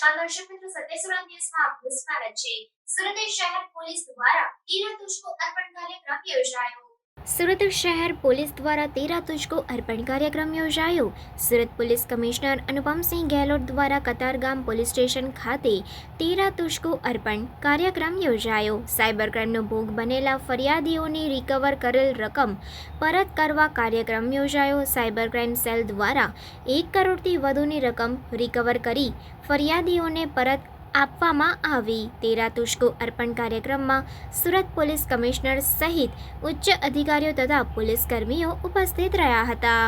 નમસ્કાર દર્શક મિત્રો સત્યસુરા ન્યૂઝમાં આપનું સ્વાગત છે સુરત શહેર પોલીસ દ્વારા તીરા તુજકો અર્પણ કાર્યક્રમ યોજાયો સુરત શહેર પોલીસ દ્વારા તેરા તુજકો અર્પણ કાર્યક્રમ યોજાયો. સુરત પોલીસ કમિશનર અનુપમસિંહ ગેહલોત દ્વારા કતારગામ પોલીસ સ્ટેશન ખાતે તેરા તુજકો અર્પણ કાર્યક્રમ યોજાયો. સાયબર ક્રાઇમનો ભોગ બનેલા ફરિયાદીઓની રિકવર કરેલ રકમ પરત કરવા કાર્યક્રમ યોજાયો. સાયબર ક્રાઇમ સેલ દ્વારા એક કરોડથી વધુની રકમ રિકવર કરી ફરિયાદીઓને પરત આપવામાં આવી. તેરા તુષ્કો અર્પણ કાર્યક્રમમાં સુરત પોલીસ કમિશનર સહિત ઉચ્ચ અધિકારીઓ તથા પોલીસ કર્મીઓ ઉપસ્થિત રહ્યા હતા.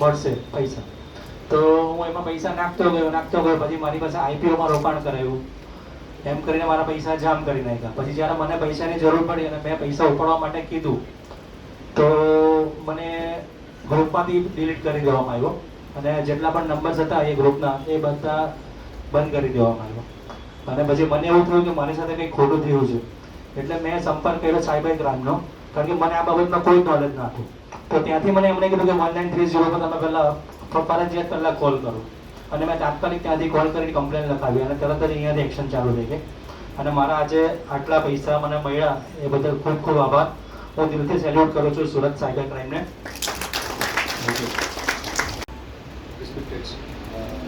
મળશે પૈસા. તો હું એમાં પૈસા નાખતો ગયો નાખતો ગયો, પછી મારી પાસે આઈપીઓમાં રોકાણ કરાયું. એમ કરીને મારા પૈસા જામ કરી નાખ્યા. પછી જ્યારે મને પૈસાની જરૂર પડી અને મેં પૈસા ઉપાડવા માટે કીધું, તો મને ગ્રુપમાંથી ડિલીટ કરી દેવામાં આવ્યો. અને જેટલા પણ નંબર્સ હતા એ ગ્રુપના એ બધા બંધ કરી દેવામાં આવ્યો. અને પછી મને એવું થયું કે મારી સાથે કંઈક ખોટું થયું છે. એટલે મેં સંપર્ક કર્યો સાયબર ક્રાઇમનો કારણ કે મને આ બાબતમાં કોઈ નોલેજ ન હતું. તો ત્યાંથી મને એમણે કીધું કે વન નાઇન થ્રી ઝીરો પર તમે પહેલાં ફરજિયાત પહેલાં કોલ કરો. અને મેં તાત્કાલિક ત્યાંથી કોલ કરીને કમ્પ્લેન લખાવી અને તરત જ અહીંયાથી એક્શન ચાલુ થઈ ગઈ. અને મારા આજે આટલા પૈસા મને મળ્યા એ બદલ ખૂબ ખૂબ આભાર. હું દિલથી સેલ્યુટ કરું છું Surat cyber ક્રાઇમને thank uh,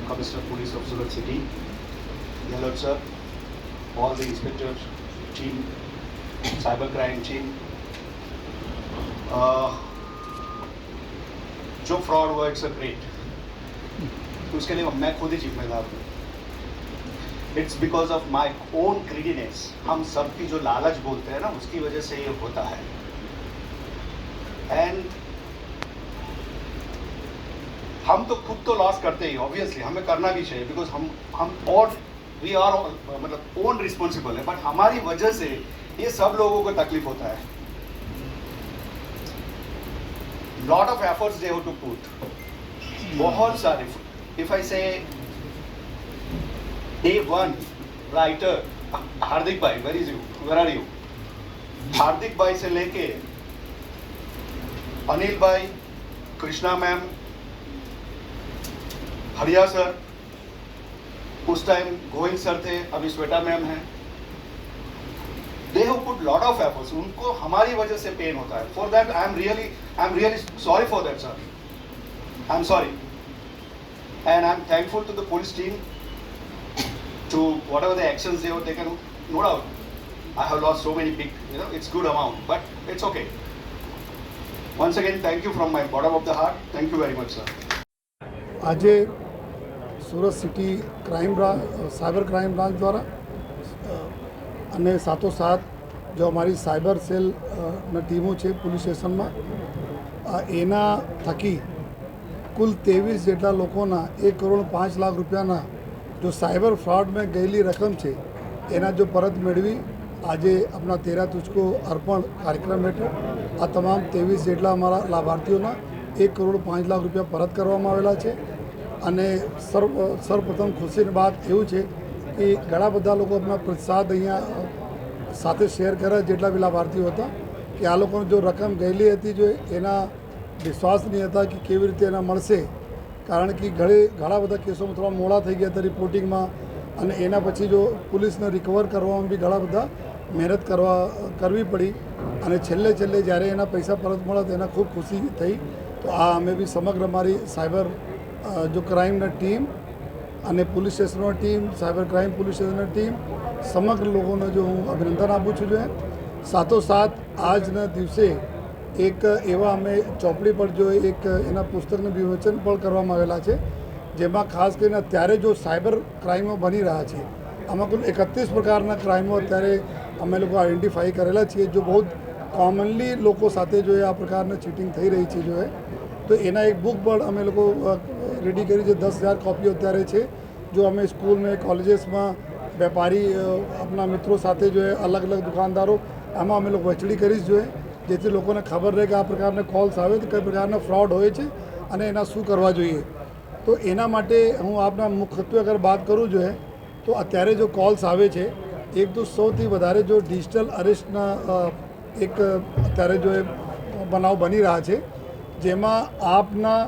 Commissioner Police of Surat City, Yellow sir, all the inspector team, cyber crime team. Uh, जो फ्रॉड हुआ इट्स अ ग्रेट उसके लिए मैं खुद ही जिम्मेदार हूँ it's because of my own greediness हम सबकी जो लालच बोलते हैं ना उसकी वजह से ये होता है एंड हम तो खुद तो लॉस करते ही ऑब्वियसली हमें करना भी चाहिए बिकॉज़ हम हम और वी आर मतलब ओन रिस्पॉन्सिबल है बट हमारी वजह से ये सब लोगों को तकलीफ़ होता है। Lot of efforts they have to put बहुत सारे इफ़ आई से day one writer Hardik bhai where you where are you Hardik bhai से लेके अनिल भाई, कृष्णा मैम हरिया सर, उस टाइम गोविंद सर थे, अभी स्वेटा मैम है। They put lot of efforts उनको हमारी वजह से पेन होता है। For that I am really I am really sorry for that sir I am sorry and I am thankful to the police team to whatever the action they've they can no doubt I have loss so many pic you know it's good amount but it's okay once again thank you from my bottom of the heart thank you very much sir आज Surat city crime branch cyber crime branch દ્વારા અને સાથોસાથ જો અમારી cyber cell ના ટીમો છે police સ્ટેશનમાં એના થકી કુલ ત્રેવીસ જેટલા લોકોના એક કરોડ પાંચ લાખ રૂપિયાના જો સાયબર ફ્રોડમાં ગયેલી રકમ છે, એના જો પરત મેળવી, આજે આપણા તેરા તુચકો અર્પણ કાર્યક્રમ હેઠળ આ તમામ ત્રેવીસ જેટલા અમારા લાભાર્થીઓના એક કરોડ પાંચ લાખ રૂપિયા પરત કરવામાં આવેલા છે. અને સર્વ સર્વપ્રથમ ખુશીની વાત એવું છે કે ઘણા બધા લોકો આપણા પ્રસાદ અહીંયા સાથે શેર કર્યા જેટલા બી લાભાર્થીઓ હતા, કે આ લોકોને જો રકમ ગયેલી હતી જો એના વિશ્વાસ નહીં હતા કે કેવી રીતે એના મળશે. કારણ કે ઘણી, ઘણા બધા કેસોમાં થોડા મોડા થઈ ગયા હતા રિપોર્ટિંગમાં અને એના પછી જો પોલીસને રિકવર કરવામાં બી ઘણા બધા મહેનત કરવા, કરવી પડી અને છેલ્લે છેલ્લે જ્યારે એના પૈસા પરત મળ્યા તો એના ખૂબ ખુશી થઈ. તો આ અમે બી સમગ્ર મારી સાયબર જો ક્રાઇમના ટીમ અને પોલીસ સ્ટેશનનો ટીમ, સાયબર ક્રાઇમ પોલીસ સ્ટેશનની ટીમ, સમગ્ર લોકોને જો હું અભિનંદન આપું છું જો, સાથોસાથ આજના દિવસે એક એવા અમે ચોપડી પર જો એક એના પુસ્તકનું વિવેચન પણ કરવામાં આવેલા છે, જેમાં ખાસ કરીને અત્યારે જો સાયબર ક્રાઇમો બની રહ્યા છે, આમાં કુલ એકત્રીસ પ્રકારના ક્રાઇમો અત્યારે અમે લોકો આઈડેન્ટિફાઈ કરેલા છીએ, જો બહુ કોમનલી લોકો સાથે જો આ પ્રકારની ચીટિંગ થઈ રહી છે જો તો એના એક બુક પણ અમે લોકો રેડી કરી છે, દસ હજાર કોપીઓ અત્યારે છે. જો અમે સ્કૂલને કોલેજીસમાં વેપારી આપણા મિત્રો સાથે જો અલગ અલગ દુકાનદારો, આમાં અમે લોકો વહેંચણી કરી જોઈએ જેથી લોકોને ખબર રહે કે આ પ્રકારના કોલ્સ આવે તો કઈ પ્રકારના ફ્રોડ હોય છે અને એના શું કરવા જોઈએ. તો એના માટે હું આપના મુખ્યત્વે અગર વાત કરું જોઈએ તો અત્યારે જો કોલ્સ આવે છે, એક તો સૌથી વધારે જો ડિજિટલ અરેસ્ટના એક અત્યારે જો એ બનાવ બની રહ્યા છે, જેમાં આપના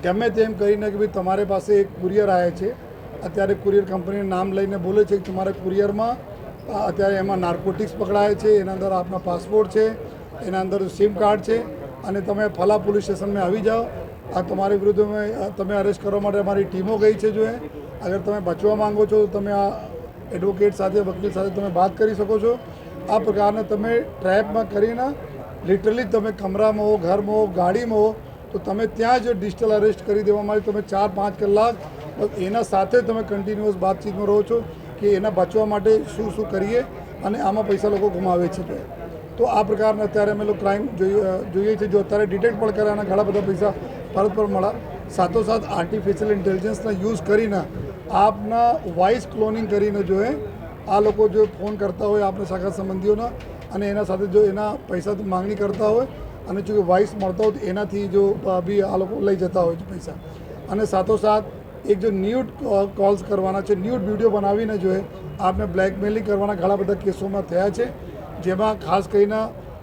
ગમે તેમ કરીને કે ભાઈ તમારી પાસે એક કુરિયર આવે છે, અત્યારે કુરિયર કંપનીનું નામ લઈને બોલે છે કે તમારા કુરિયરમાં અત્યારે એમાં નાર્કોટિક્સ પકડાય છે, એના અંદર આપના પાસપોર્ટ છે, એના અંદર સિમ કાર્ડ છે, અને તમે ફલા પોલીસ સ્ટેશનમાં આવી જાઓ. આ તમારી વિરુદ્ધ તમે અરેસ્ટ કરવા માટે અમારી ટીમો ગઈ છે જો અગર તમે બચવા માંગો છો તો તમે આ એડવોકેટ સાથે, વકીલ સાથે તમે વાત કરી શકો છો. આ પ્રકારના તમે ટ્રેપમાં કરીને લિટરલી તમે કમરામાં હો ઘરમાં હો ગાડીમાં હો તો તમે ત્યાં જ ડિજિટલ અરેસ્ટ કરી દેવામાં આવે. તમે ચાર પાંચ કલાક એના સાથે તમે કન્ટિન્યુઅસ બાતચીતમાં રહો છો કે એના બચવા માટે શું શું કરીએ અને આમાં પૈસા લોકો ગુમાવે છે તો. આ પ્રકારના અત્યારે અમે લોકો ક્રાઇમ જોઈએ છીએ જો અત્યારે ડિટેક્ટ પણ કર્યા અને ઘણા બધા પૈસા પરત પર મળ્યા. સાથોસાથ આર્ટિફિશિયલ ઇન્ટેલિજન્સના યુઝ કરીને આપના વોઇસ ક્લોનિંગ કરીને જો એ, આ લોકો જો ફોન કરતા હોય આપણા સગા સંબંધીઓના અને એના સાથે જો એના પૈસા માંગણી કરતા હોય અને જો વાઇસ મળતા હોય એનાથી જો બી આ લોકો લઈ જતા હોય છે પૈસા. અને સાથોસાથ એક જો ન્યૂડ કોલ્સ કરવાના છે, ન્યૂડ વીડિયો બનાવીને જો આપને બ્લેકમેલિંગ કરવાના ઘણા બધા કેસોમાં થયા છે, જેમાં ખાસ કરીને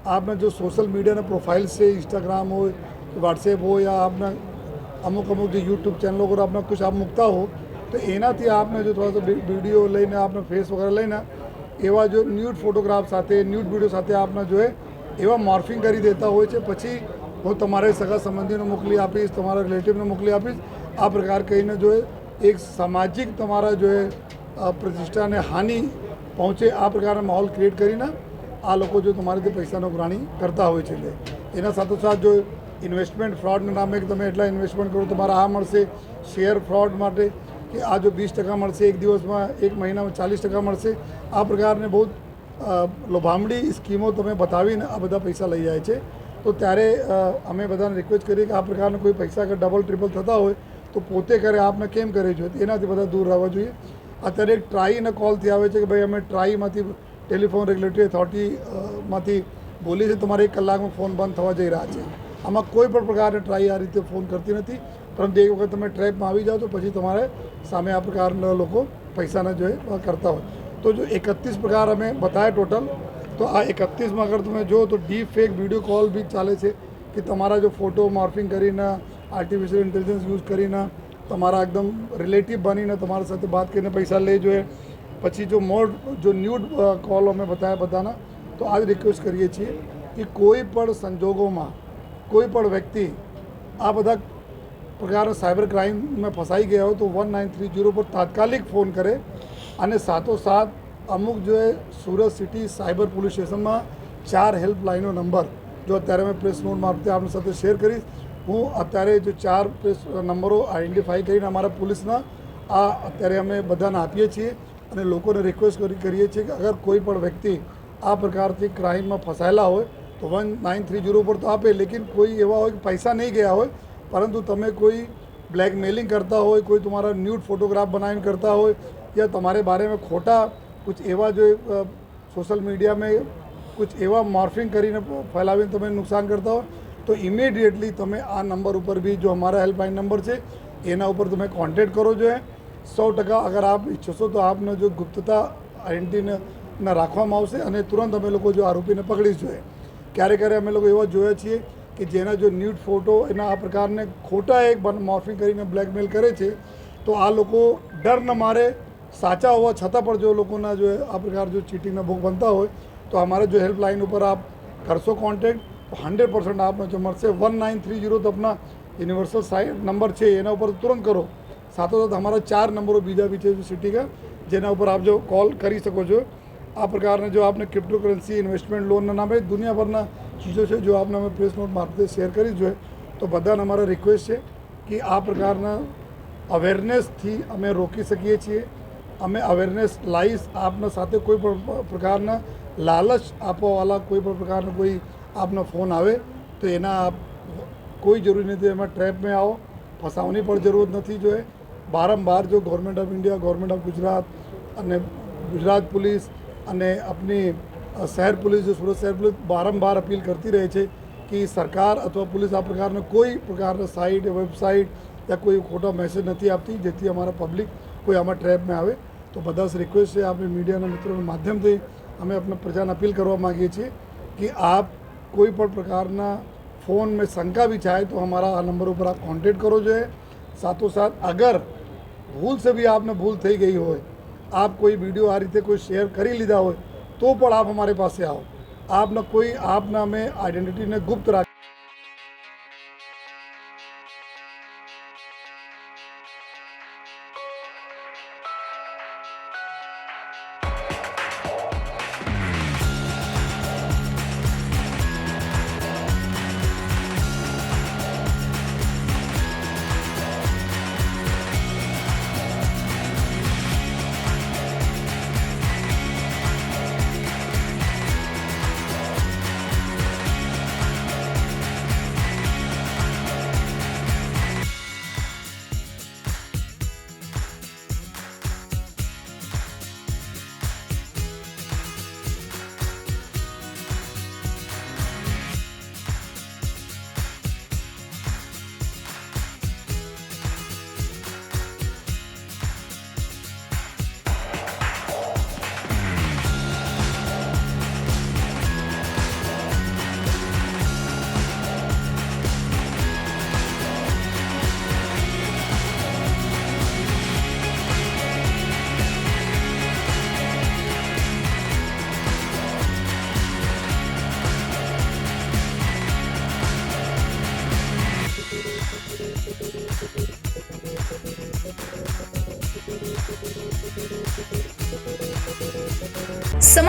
આપને જો સોશિયલ મીડિયાના પ્રોફાઇલ્સ છે, ઇન્સ્ટાગ્રામ હોય, વોટ્સએપ હોય યા આપના અમુક અમુક જે યુટ્યુબ ચેનલો પર આપને કુછ આપ મૂકતા હો, તો એનાથી આપને જો થોડા વીડિયો લઈને આપને ફેસ વગેરે લઈને એવા જો ન્યૂડ ફોટોગ્રાફ સાથે, ન્યૂડ વીડિયો સાથે આપને જોઈએ એવા મોર્ફિંગ કરી દેતા હોય છે. પછી હું તમારે સગા સંબંધીને મોકલી આપીશ, તમારા રિલેટિવને મોકલી આપીશ. આ પ્રકાર કહીને જોઈએ એક સામાજિક તમારા જો પ્રતિષ્ઠાને હાનિ પહોંચે, આ પ્રકારના માહોલ ક્રિએટ કરીને આ લોકો જો તમારીથી પૈસાનો પ્રાણી કરતા હોય છે એટલે. એના સાથોસાથ જો ઇન્વેસ્ટમેન્ટ ફ્રોડના નામે તમે એટલા ઇન્વેસ્ટમેન્ટ કરો, તમારા આ મળશે શેર ફ્રોડ માટે કે આ જો વીસ ટકા મળશે, એક દિવસમાં, એક મહિનામાં ચાલીસ ટકા મળશે. આ પ્રકારને બહુ અ, લોભામણી સ્કીમો તમે બતાવીને આ બધા પૈસા લઈ જાય છે. તો ત્યારે અમે બધાને રિક્વેસ્ટ કરીએ કે આ પ્રકારના કોઈ પૈસા અગર ડબલ ટ્રિપલ થતા હોય તો પોતે કરે આપને કેમ કરે જોઈએ એનાથી બધા દૂર રહેવા જોઈએ. અત્યારે એક ટ્રાઈના કોલથી આવે છે કે ભાઈ અમે ટ્રાઈમાંથી ટેલિફોન રેગ્યુલેટરી અથોરિટી માંથી બોલીએ છીએ તમારે એક કલાકમાં ફોન બંધ થવા જઈ રહ્યા છે. આમાં કોઈ પણ પ્રકારની ટ્રાઈ આ રીતે ફોન કરતી નથી. પરંતુ એક વખત તમે ટ્રેપમાં આવી જાઓ તો પછી તમારે સામે આ પ્રકારના લોકો પૈસાના જોઈએ કરતા હોય. તો જો એકત્રીસ પ્રકાર અમે બતાવ્યા ટોટલ તો આ એકત્રીસમાં અગર તમે જુઓ તો ડીપ ફેક વીડિયો કોલ બી ચાલે છે કે તમારા જો ફોટો મોર્ફિંગ કરીને આર્ટિફિશિયલ ઇન્ટેલિજન્સ યુઝ કરીને તમારા એકદમ રિલેટિવ બનીને તમારા સાથે વાત કરીને પૈસા લે જોઈએ પછી જો મોર જો ન્યૂડ કોલ અમે બતાવ્યા બધાના તો આ જ રિક્વેસ્ટ કરીએ છીએ કે કોઈ પણ સંજોગોમાં કોઈ પણ વ્યક્તિ આ બધા પ્રકારના સાયબર ક્રાઇમમાં ફસાઈ ગયા હોય તો વન નાઇન થ્રી જીરો પર તાત્કાલિક ફોન કરે અને સાથોસાથ અમુક જો સુરત સિટી સાયબર પોલીસ સ્ટેશનમાં ચાર હેલ્પલાઇનનો નંબર, જો અત્યારે મેં પ્રેસ નોટ મારફતે આપણી સાથે શેર કરીશ, હું અત્યારે જો ચાર પ્રેસ નંબરો આઈડેન્ટિફાઈ કરીને અમારા પોલીસના, આ અત્યારે અમે બધાને આપીએ છીએ અને લોકોને રિક્વેસ્ટ કરી, કરીએ છીએ કે અગર કોઈ પણ વ્યક્તિ આ પ્રકારથી ક્રાઇમમાં ફસાયેલા હોય, તો વન નાઇન થ્રી જીરો પર તો આપે, લેકિન કોઈ એવા હોય કે પૈસા નહીં ગયા હોય, પરંતુ તમે કોઈ બ્લેકમેલિંગ કરતા હોય, કોઈ તમારા ન્યૂડ ફોટોગ્રાફ બનાવીને કરતા હોય યા તમારે બારે में ખોટા कुछ એવા જો સોશિયલ મીડિયા में कुछ એવા મોર્ફિંગ કરીને ફેલાવીને તમે નુકસાન કરતા હો તો ઇમિડિયેટલી તમે આ નંબર ઉપર બી જો અમારા હેલ્પલાઇન નંબર છે એના ઉપર તમે કોન્ટેક્ટ કરો જોઈએ સો ટકા અગર આપ ઈચ્છશો તો આપને જો ગુપ્તતા આઈડેન્ટિટીને ના રાખવામાં આવશે અને તુરંત અમે લોકો જો આરોપીને પકડી જોઈએ ક્યારે ક્યારે અમે લોકો એવા જોયા છીએ કે જેના જો ન્યૂડ ફોટો એના આ પ્રકારને ખોટા એક મોર્ફિંગ કરીને બ્લેકમેલ કરે છે તો આ લોકો ડર ન મારે સાચા હોવા છતાં પણ જો લોકોના જો આ પ્રકાર જો ચીટિંગના ભોગ બનતા હોય, તો અમારે જો હેલ્પલાઇન ઉપર આપ કરશો કોન્ટેક્ટ તો હંડ્રેડ પર્સન્ટ આપને જો મળશે. વન નાઇન થ્રી જીરો તપના યુનિવર્સલ સાઇટ નંબર છે, એના ઉપર તુરંત કરો. સાથોસાથ અમારા ચાર નંબરો બીજા બી છે સિટીકા જેના ઉપર આપ જો કોલ કરી શકો છો. આ પ્રકારના જો આપને ક્રિપ્ટોકરન્સી ઇન્વેસ્ટમેન્ટ લોનના નામે દુનિયાભરના ચીજો છે, જો આપને અમે પ્રેસ નોટ મારફતે શેર કરી જોઈએ, તો બધાને અમારા રિક્વેસ્ટ છે કે આ પ્રકારના અવેરનેસથી અમે રોકી શકીએ છીએ. અમે અવેરનેસ લાવીશ આપના સાથે કોઈ પણ પ્રકારના લાલચ આપવાવાળા કોઈ પણ પ્રકારનો કોઈ આપનો ફોન આવે, તો એના કોઈ જરૂરી નથી, એમાં ટ્રેપમાં આવો ફસાવાની પણ જરૂર નથી જોઈએ બારંબાર જો government of India government of Gujarat અને ગુજરાત પોલીસ અને આપની શહેર પોલીસ જો સુરત શહેર પોલીસ બારંબાર અપીલ કરતી રહે છે કે સરકાર અથવા પોલીસ આ પ્રકારનો કોઈ પ્રકારના સાઇટ વેબસાઇટ યા કોઈ ખોટા મેસેજ નથી આપતી જેથી અમારા પબ્લિક કોઈ આમાં ટ્રેપમાં આવે. તો બધા જ રિક્વેસ્ટ છે આપણે મીડિયાના મિત્રોના માધ્યમથી અમે આપણે પ્રજાને અપીલ કરવા માગીએ છીએ કે આપ કોઈ પણ પ્રકારના ફોન મેં શંકા જાય તો અમારા આ નંબર ઉપર આપ કોન્ટેક્ટ કરો જોઈએ સાથોસાથ અગર ભૂલ સે બી આપને ભૂલ થઈ ગઈ હોય, આપ કોઈ વીડિયો આ રીતે કોઈ શેર કરી લીધા હોય તો પણ આપ અમારી પાસે આવો. આપના કોઈ, આપના અમે આઈડેન્ટિટીને ગુપ્ત રાખ